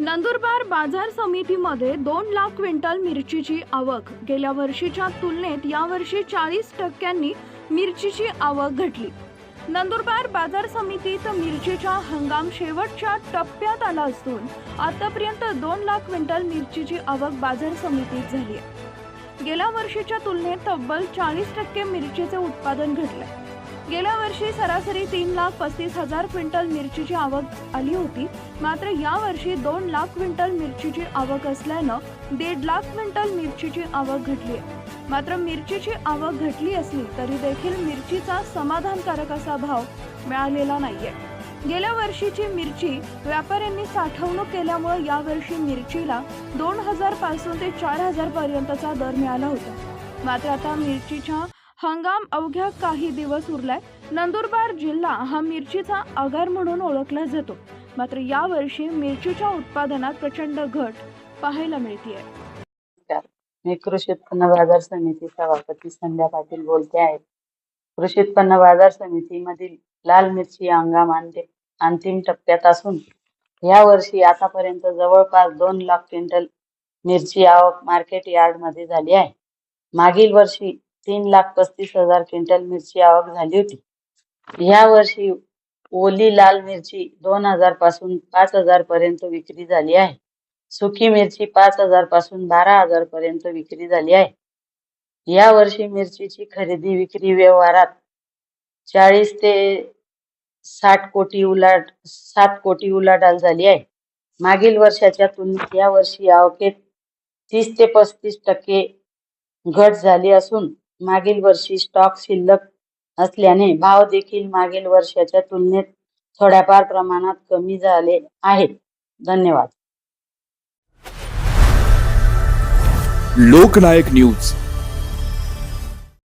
नंदुरबार बाजार समितीमध्ये दोन लाख क्विंटल मिरचीची आवक. गेल्या वर्षीच्या तुलनेत यावर्षी चाळीस टक्क्यांनी मिरचीची आवक घटली. नंदुरबार बाजार समितीत मिरचीचा हंगाम शेवटच्या टप्प्यात आला असून आतापर्यंत दोन लाख क्विंटल मिरचीची आवक बाजार समितीत झाली आहे. गेल्या वर्षीच्या तुलनेत तब्बल चाळीस टक्के मिरचीचे उत्पादन घटले. गेल्या वर्षी सरासरी तीन लाख पस्तीस हजार क्विंटल मिरचीची आवक आली होती. मात्र यावर्षी दोन लाख क्विंटल मिरचीची आवक असल्यानं दीड लाख क्विंटल मिरचीची आवक घटली आहे. मात्र मिरचीची आवक घटली असली तरी देखील मिरचीचा समाधानकारक असा भाव मिळालेला नाहीये. गेल्या वर्षीची मिरची व्यापाऱ्यांनी साठवणूक केल्यामुळे यावर्षी मिरचीला दोन हजारपासून ते चार हजार पर्यंतचा दर मिळाला होता. मात्र आता मिरचीच्या हंगाम अवघ्या काही दिवस उरलाय. नंदुरबार जिल्हा हा मिरचीचा आगार म्हणून ओळखला जातो. मात्र यावर्षी मिरचीच्या उत्पादनात प्रचंड घट पाहायला मिळतीये. मी कृषी उत्पन्न बाजार समिती सभापती संध्या पाटील बोलते आहे. कृषी उत्पन्न बाजार समितीमधील लाल मिरची हंगाम अंतिम अंतिम टप्प्यात असून या वर्षी आतापर्यंत जवळपास दोन लाख क्विंटल मिरची आवक मार्केट यार्डमध्ये झाली आहे. मागील वर्षी तीन लाख पस्तीस हजार क्विंटल मिरची आवक झाली होती. या वर्षी ओली लाल मिरची दोन हजारपासून पाच हजार पर्यंत विक्री झाली आहे. सुकी मिरची पाच हजारपासून बारा हजार पर्यंत विक्री झाली आहे. या वर्षी मिरचीची खरेदी विक्री व्यवहारात चाळीस ते साठ कोटी उलाट सात कोटी उलाढाल झाली आहे. मागील वर्षाच्या तुलनेत या वर्षी आवकेत तीस ते पस्तीस टक्के घट झाली असून मागील वर्षी स्टॉक शिल्लक असल्याने भाव देखील मागील वर्षाच्या तुलनेत थोड्याफार प्रमाणात कमी झाले आहेत. धन्यवाद. लोकनायक न्यूज.